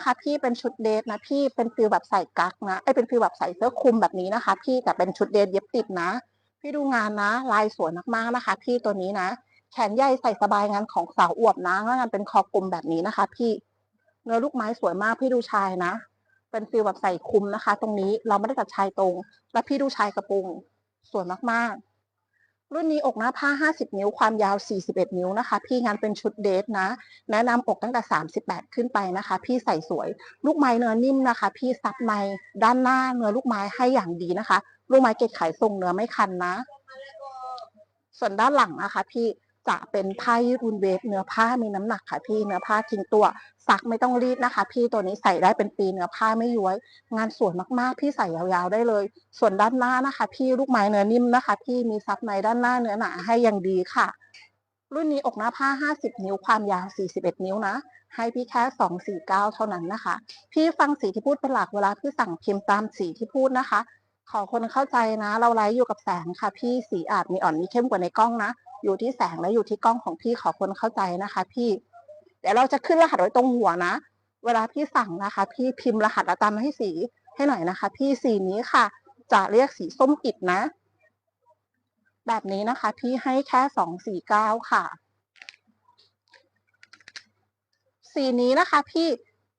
นะคะพี่เป็นชุดเดทนะพี่เป็นฟิลแบบใส่กั๊กนะไอเป็นฟิลแบบใส่เสื้อคลุมแบบนี้นะคะ พี่แต่เป็นชุดเดทเย็บติดนะ พี่ดูงานนะ ลายสวยมากๆนะคะ พี่ตัวนี้นะ แขนใหญ่ใส่สบายงานของสาวอวบนะแล้วงานเป็นคอกลมแบบนี้นะคะ พี่เนื้อลูกไม้สวยมากพี่ดูชายนะ เป็นฟิลแบบใส่คลุมนะคะ ตรงนี้เราไม่ได้ตัดชายตรง แล้วพี่ดูชายกระโปรงสวยมากๆ รุ่นนี้อกหน้าผ้า 50 นิ้ว ความยาว 41 นิ้วนะคะ พี่งานเป็นชุดเดทนะ แนะนำอกตั้งแต่ 38 ขึ้นไปนะคะ พี่ใส่สวย ลูกไม้เนื้อนิ่มนะคะ พี่ซับไม้ด้านหน้าเนื้อลูกไม้ให้อย่างดีนะคะ ลูกไม้เกล็ดไขทรงเนื้อไม่คันนะ ส่วนด้านหลังนะคะ พี่ จะเป็นผ้ายืดอุนเวฟเนื้อผ้ามีน้ำหนักค่ะพี่เนื้อผ้าทิ้งตัว ซักไม่ต้องรีดนะคะ พี่ตัวนี้ใส่ได้เป็นปีเนื้อผ้าไม่ย้วย งานสวยมากๆ พี่ใส่ยาวๆได้เลย ส่วนด้านหน้านะคะ พี่ลูกไม้เนื้อนิ่มนะคะ พี่มีซับในด้านหน้าเนื้อหนาให้อย่างดีค่ะ รุ่นนี้อกหน้าผ้า 50 นิ้วความยาว 41 นิ้วนะให้พี่แค่249เท่านั้นนะคะ พี่ฟังสีที่พูดเป็นหลักเวลาพี่สั่งพิมพ์ตามสีที่พูดนะคะ ขอคนเข้าใจนะ เราไลฟ์อยู่กับแสงค่ะ พี่สีอาจมีอ่อนมีเข้มกว่าในกล้องนะ อยู่ที่แสงและอยู่ที่กล้องของพี่ขอคนเข้าใจนะคะ พี่ เดี๋ยวเราจะขึ้นรหัสไว้ตรงหัวนะ เวลาพี่สั่งนะคะ พี่พิมพ์รหัสแล้วตามมาให้สีให้หน่อยนะคะ พี่สีนี้ค่ะ จะเรียกสีส้มอิดนะ แบบนี้นะคะ พี่ให้แค่สองสี่เก้าค่ะ สีนี้นะคะ พี่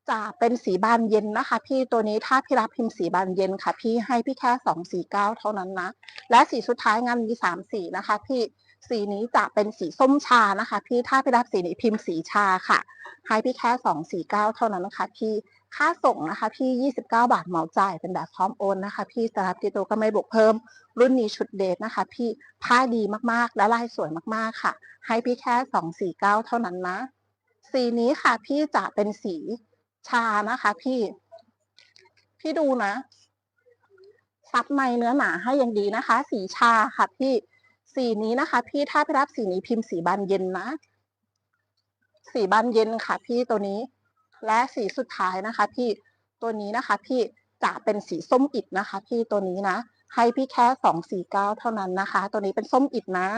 จะเป็นสีบานเย็นนะคะ พี่ตัวนี้ถ้าพี่รับพิมพ์สีบานเย็นค่ะ พี่ให้พี่แค่สองสี่เก้าเท่านั้นนะ และสีสุดท้ายงานมีสามสีนะคะ พี่ สีนี้จะเป็นสีส้มชานะคะ พี่ถ้าพี่รับสีนี้พิมพ์สีชาค่ะให้พี่แค่สองสี่เก้าเท่านั้นนะคะ พี่ค่าส่งนะคะ พี่ยี่สิบเก้าบาทเหมาจ่ายเป็นแบบพร้อมโอนนะคะ พี่จะรับติโตก็ไม่บวกเพิ่ม รุ่นนี้ชุดเดทนะคะ พี่ผ้าดีมากๆ และลายสวยมากๆค่ะ ให้พี่แค่สองสี่เก้าเท่านั้นนะ สีนี้ค่ะ พี่จะเป็นสีชานะคะ พี่ พี่ดูนะซับในเนื้อหนาให้อย่างดีนะคะ สีชาค่ะ พี่ สีนี้นะคะ พี่ถ้าพี่รับสีนี้พิมพ์สีบานเย็นนะ สีบานเย็นค่ะ พี่ตัวนี้ และสีสุดท้ายนะคะ พี่ตัวนี้นะคะ พี่จะเป็นสีส้มอิดนะคะ พี่ตัวนี้นะให้พี่แค่สองสี่เก้าเท่านั้นนะคะ ตัวนี้เป็นส้มอิดนะ